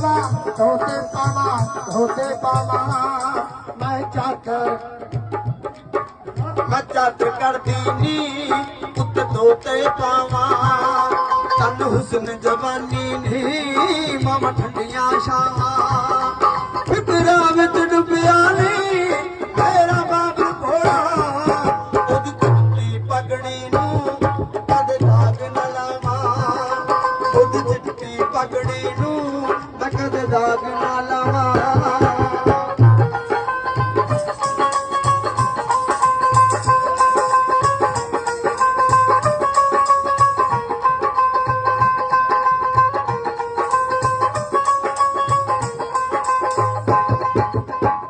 ਪਾਵਾਂ ਧੋਤੇ ਪਾਵਾਂ ਧੋਤੇ ਪਾਵਾਂ ਮੈਂ ਚਾਕਰ ਮੈਂ ਚੱਟ ਕਰਦੀ ਨੀ ਉੱਤੇ ਤੋਤੇ ਪਾਵਾਂ। ਤਨ ਹੁਸਨ ਜਵਾਨੀ ਨੀ ਮਮ ਠੰਡੀਆਂ ਛਾਵਾਂ। ਫਿਕਰਾਂ ਵਿੱਚ ਡੁੱਬਿਆ ਨੀ ਮੇਰਾ ਬਾਬਰ ਭੋਲਾ ਉਹਦੀ ਚਿੱਟੀ ਪਗੜੀ ਨੂੰ ਕਦੇ ਦਾਗ ਨਾ ਲਾਵਾਂ ਉਹਦੀ ਚਿੱਟੀ ਪਗੜੀ ਨੂੰ। ਮੈਂ ਦਾਗ ਨਾ ਲਾਵਾਂ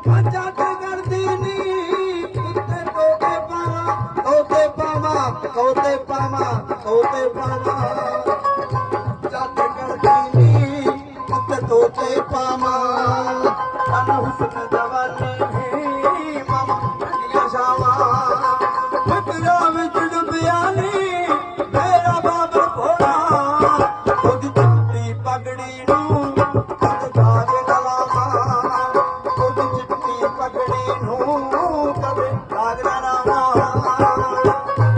ਪੰਜਾ ਤੇ ਕਰਦੀ ਨੀ ਉੱਤੇ ਤੋਤੇ ਪਾਵਾਂ ਤੋਤੇ बाब पामा। Thank you.